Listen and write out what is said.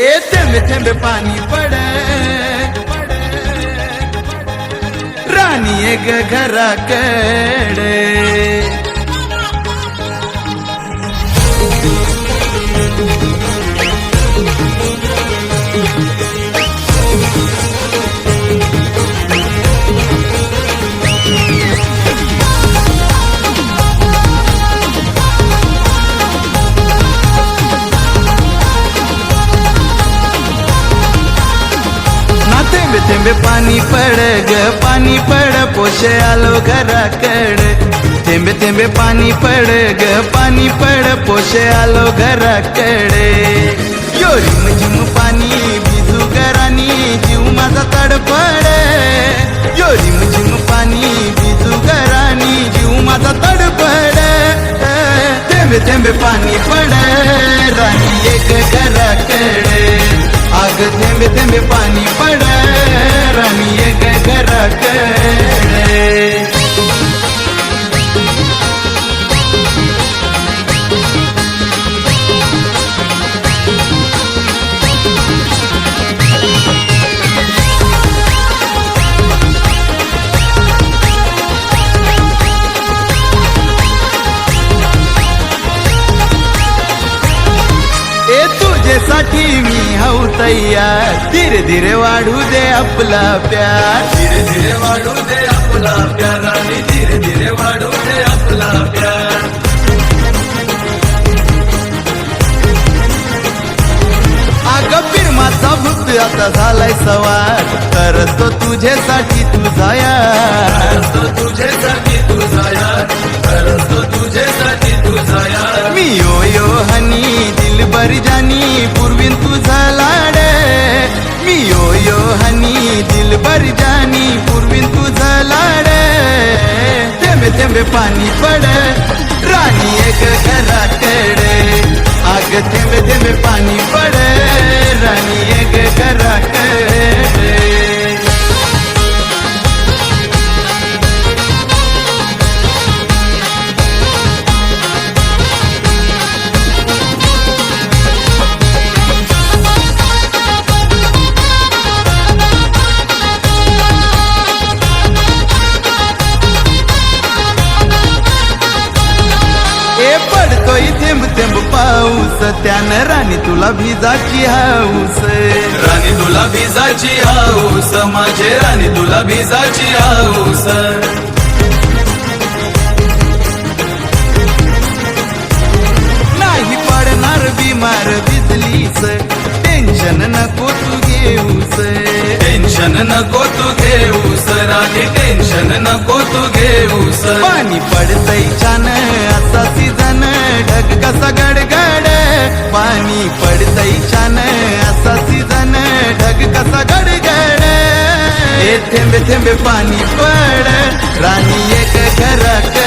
ए थेंबे थेंबे पाणी पड राणी एक घराकडे थेंबे पाणी पड ग पाणी पड पोशे आलो घराकड थेंबे थेंबे पाणी पड ग पाणी पड पोशे आलो घराकडे यो रिम झिम पाणी भिजू घरानी जीव माझा तडपड यो रिम झिम पाणी भिजू घरानी जीव माझा तडपड थेंबे थेंबे पाणी पड राणी एक घराकडे ए तुझ्यासाठी मी हाऊ तयार. धीरे धीरे वाढू दे आपला प्यार. धीरे धीरे वाढू दे आपला प्यार आणि धीरे धीरे वाढू दे आपला प्यार. अग फिरमाचा भूत आता झालाय सवार. करत तो तुझ्यासाठी तुझा यार तो तुझ्यासाठी तुझा यार खरंच तो तुझा थेंबे थेंबे पाणी पड राणी एक घराकडे आग थेंबे थेंबे पाणी पड. पडतोय थेंब थेंब पाऊस. त्यानं राणी तुला भिजाची हाऊस. राणी तुला भिजाची हाऊस. माझे राणी तुला भिजाची हाऊस. नाही पडणार बिमार भिजलीस टेन्शन नको तू घेऊस. टेन्शन नको तू घेऊस. राणी टेन्शन नको तू घेऊस. पाणी पडतय थेंबे थेंबे पाणी पड. राणी एक घराकड